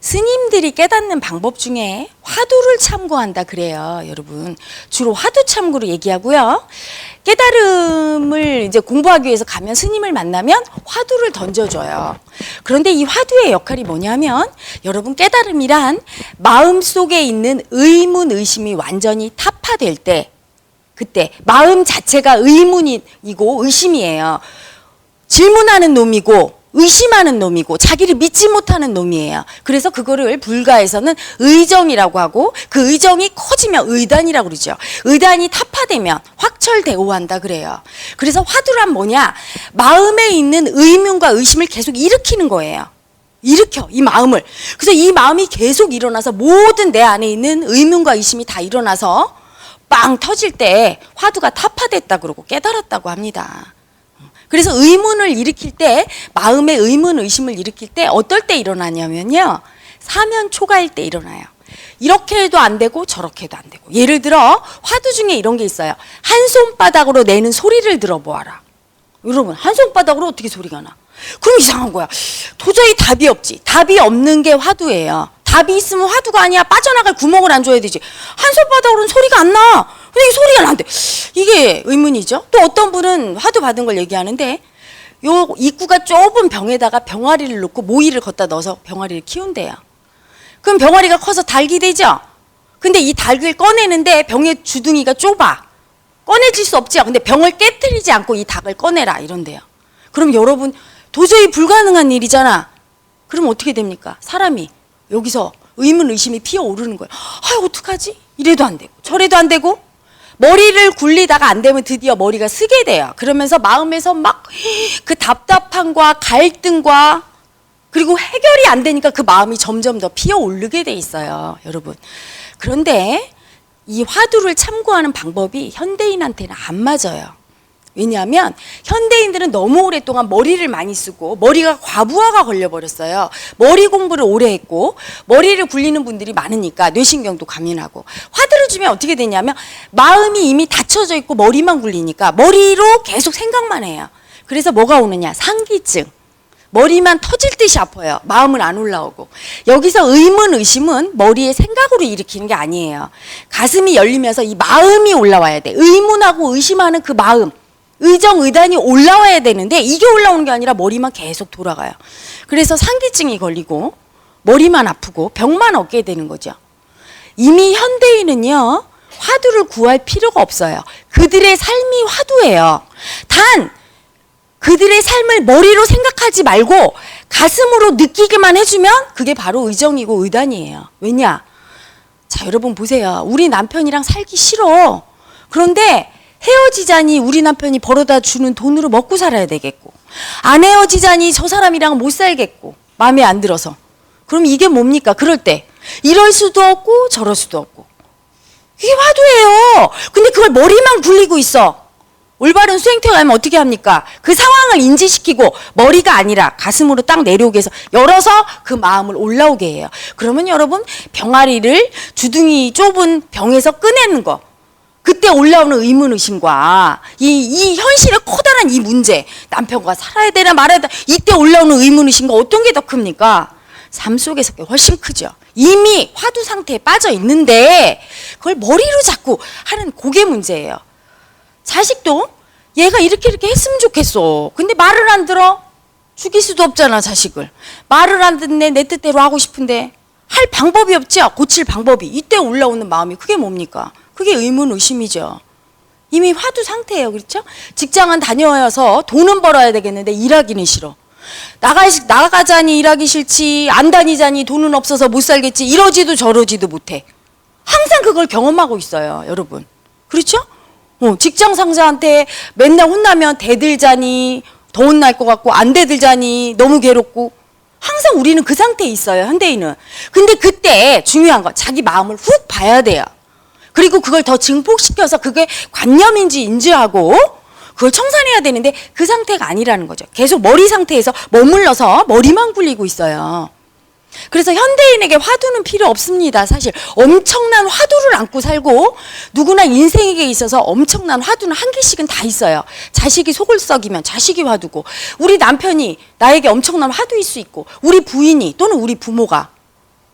스님들이 깨닫는 방법 중에 화두를 참고한다 그래요, 여러분. 주로 화두 참고로 얘기하고요. 깨달음을 이제 공부하기 위해서 가면 스님을 만나면 화두를 던져줘요. 그런데 이 화두의 역할이 뭐냐면 여러분 깨달음이란 마음 속에 있는 의문 의심이 완전히 타파될 때 그때 마음 자체가 의문이고 의심이에요. 질문하는 놈이고 의심하는 놈이고 자기를 믿지 못하는 놈이에요. 그래서 그거를 불가에서는 의정이라고 하고 그 의정이 커지면 의단이라고 그러죠. 의단이 타파되면 확철대오한다 그래요. 그래서 화두란 뭐냐? 마음에 있는 의문과 의심을 계속 일으키는 거예요. 일으켜 이 마음을. 그래서 이 마음이 계속 일어나서 모든 내 안에 있는 의문과 의심이 다 일어나서 빵 터질 때 화두가 타파됐다 그러고 깨달았다고 합니다. 그래서 의문을 일으킬 때 마음의 의문 의심을 일으킬 때 어떨 때 일어나냐면요 사면 초가일 때 일어나요. 이렇게 해도 안 되고 저렇게 해도 안 되고 예를 들어 화두 중에 이런 게 있어요. 한 손바닥으로 내는 소리를 들어보아라. 여러분 한 손바닥으로 어떻게 소리가 나? 그럼 이상한 거야. 도저히 답이 없지. 답이 없는 게 화두예요. 답이 있으면 화두가 아니야. 빠져나갈 구멍을 안 줘야 되지. 한 손바닥으로는 소리가 안 나. 근데 이게 소리가 난대. 이게 의문이죠. 또 어떤 분은 화두 받은 걸 얘기하는데 요 입구가 좁은 병에다가 병아리를 넣고 모이를 걷다 넣어서 병아리를 키운대요. 그럼 병아리가 커서 닭이 되죠. 근데 이 닭을 꺼내는데 병의 주둥이가 좁아. 꺼내질 수 없죠. 근데 병을 깨뜨리지 않고 이 닭을 꺼내라 이런데요. 그럼 여러분 도저히 불가능한 일이잖아. 그럼 어떻게 됩니까? 사람이 여기서 의문 의심이 피어오르는 거예요. 아 어떡하지? 이래도 안 되고 저래도 안 되고 머리를 굴리다가 안 되면 드디어 머리가 쓰게 돼요. 그러면서 마음에서 막 그 답답함과 갈등과 그리고 해결이 안 되니까 그 마음이 점점 더 피어 오르게 돼 있어요, 여러분. 그런데 이 화두를 참고하는 방법이 현대인한테는 안 맞아요. 왜냐하면 현대인들은 너무 오랫동안 머리를 많이 쓰고 머리가 과부하가 걸려버렸어요. 머리 공부를 오래 했고 머리를 굴리는 분들이 많으니까 뇌신경도 과민하고 화두를 주면 어떻게 되냐면 마음이 이미 닫혀져 있고 머리만 굴리니까 머리로 계속 생각만 해요. 그래서 뭐가 오느냐 상기증. 머리만 터질 듯이 아파요. 마음은 안 올라오고. 여기서 의문, 의심은 머리의 생각으로 일으키는 게 아니에요. 가슴이 열리면서 이 마음이 올라와야 돼. 의문하고 의심하는 그 마음. 의정, 의단이 올라와야 되는데 이게 올라오는 게 아니라 머리만 계속 돌아가요. 그래서 상기증이 걸리고 머리만 아프고 병만 얻게 되는 거죠. 이미 현대인은요, 화두를 구할 필요가 없어요. 그들의 삶이 화두예요. 단, 그들의 삶을 머리로 생각하지 말고 가슴으로 느끼기만 해주면 그게 바로 의정이고 의단이에요. 왜냐? 자, 여러분 보세요. 우리 남편이랑 살기 싫어. 그런데 헤어지자니 우리 남편이 벌어다 주는 돈으로 먹고 살아야 되겠고, 안 헤어지자니 저 사람이랑 못 살겠고, 마음에 안 들어서. 그럼 이게 뭡니까? 그럴 때. 이럴 수도 없고, 저럴 수도 없고. 이게 화두예요. 근데 그걸 머리만 굴리고 있어. 올바른 수행태가 하면 어떻게 합니까? 그 상황을 인지시키고 머리가 아니라 가슴으로 딱 내려오게 해서 열어서 그 마음을 올라오게 해요. 그러면 여러분 병아리를 주둥이 좁은 병에서 꺼내는 거. 그때 올라오는 의문 의심과 이, 이 현실의 커다란 이 문제 남편과 살아야 되나 말아야 되나 이때 올라오는 의문 의심과 어떤 게 더 큽니까? 삶 속에서 게 훨씬 크죠. 이미 화두 상태에 빠져 있는데 그걸 머리로 자꾸 하는 그게 문제예요. 자식도 얘가 이렇게 이렇게 했으면 좋겠어. 근데 말을 안 들어. 죽일 수도 없잖아, 자식을. 말을 안 듣네, 내 뜻대로 하고 싶은데. 할 방법이 없죠. 고칠 방법이. 이때 올라오는 마음이 그게 뭡니까? 그게 의문, 의심이죠. 이미 화두 상태예요. 그렇죠? 직장은 다녀서 돈은 벌어야 되겠는데 일하기는 싫어. 나가, 나가자니 일하기 싫지, 안 다니자니 돈은 없어서 못 살겠지, 이러지도 저러지도 못해. 항상 그걸 경험하고 있어요, 여러분. 그렇죠? 어, 직장 상사한테 맨날 혼나면 대들자니 더 혼날 것 같고 안 대들자니 너무 괴롭고 항상 우리는 그 상태에 있어요 현대인은 근데 그때 중요한 거 자기 마음을 훅 봐야 돼요 그리고 그걸 더 증폭시켜서 그게 관념인지 인지하고 그걸 청산해야 되는데 그 상태가 아니라는 거죠 계속 머리 상태에서 머물러서 머리만 굴리고 있어요 그래서 현대인에게 화두는 필요 없습니다. 사실 엄청난 화두를 안고 살고 누구나 인생에게 있어서 엄청난 화두는 한 개씩은 다 있어요. 자식이 속을 썩이면 자식이 화두고 우리 남편이 나에게 엄청난 화두일 수 있고 우리 부인이 또는 우리 부모가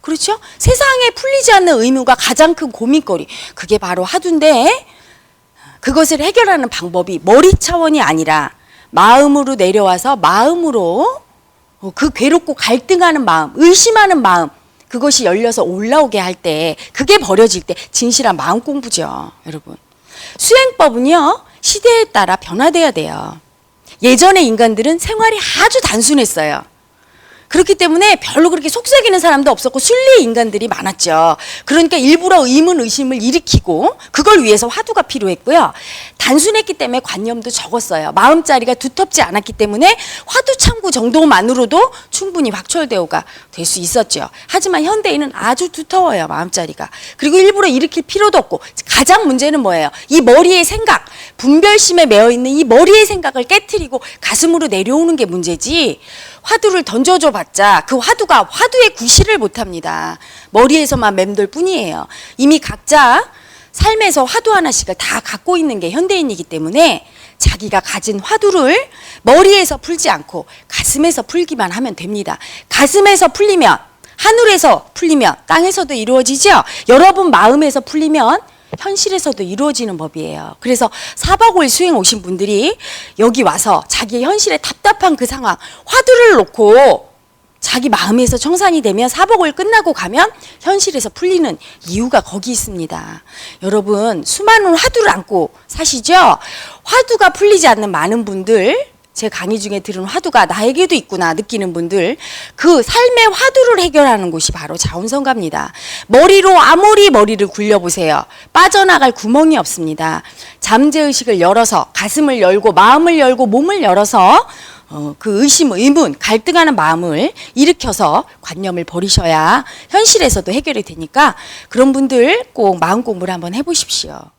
그렇죠? 세상에 풀리지 않는 의무가 가장 큰 고민거리. 그게 바로 화두인데 그것을 해결하는 방법이 머리 차원이 아니라 마음으로 내려와서 마음으로 어, 그 괴롭고 갈등하는 마음, 의심하는 마음, 그것이 열려서 올라오게 할 때, 그게 버려질 때 진실한 마음 공부죠, 여러분. 수행법은요, 시대에 따라 변화돼야 돼요. 예전의 인간들은 생활이 아주 단순했어요. 그렇기 때문에 별로 그렇게 속삭이는 사람도 없었고 순리의 인간들이 많았죠. 그러니까 일부러 의문 의심을 일으키고 그걸 위해서 화두가 필요했고요. 단순했기 때문에 관념도 적었어요. 마음자리가 두텁지 않았기 때문에 화두 참구 정도만으로도 충분히 확철대오가 될 수 있었죠. 하지만 현대인은 아주 두터워요. 마음자리가. 그리고 일부러 일으킬 필요도 없고 가장 문제는 뭐예요? 이 머리의 생각, 분별심에 매여 있는 이 머리의 생각을 깨트리고 가슴으로 내려오는 게 문제지. 화두를 던져줘 봤자 그 화두가 화두의 구실을 못합니다. 머리에서만 맴돌 뿐이에요. 이미 각자 삶에서 화두 하나씩을 다 갖고 있는 게 현대인이기 때문에 자기가 가진 화두를 머리에서 풀지 않고 가슴에서 풀기만 하면 됩니다. 가슴에서 풀리면 하늘에서 풀리면 땅에서도 이루어지죠. 여러분 마음에서 풀리면 현실에서도 이루어지는 법이에요. 그래서 4박 5일 수행 오신 분들이 여기 와서 자기의 현실에 답답한 그 상황, 화두를 놓고 자기 마음에서 청산이 되면 4박 5일 끝나고 가면 현실에서 풀리는 이유가 거기 있습니다. 여러분, 수많은 화두를 안고 사시죠? 화두가 풀리지 않는 많은 분들, 제 강의 중에 들은 화두가 나에게도 있구나 느끼는 분들 그 삶의 화두를 해결하는 곳이 바로 자운성가입니다. 머리로 아무리 머리를 굴려보세요. 빠져나갈 구멍이 없습니다. 잠재의식을 열어서 가슴을 열고 마음을 열고 몸을 열어서 어, 그 의심, 의문, 갈등하는 마음을 일으켜서 관념을 버리셔야 현실에서도 해결이 되니까 그런 분들 꼭 마음 공부를 한번 해보십시오.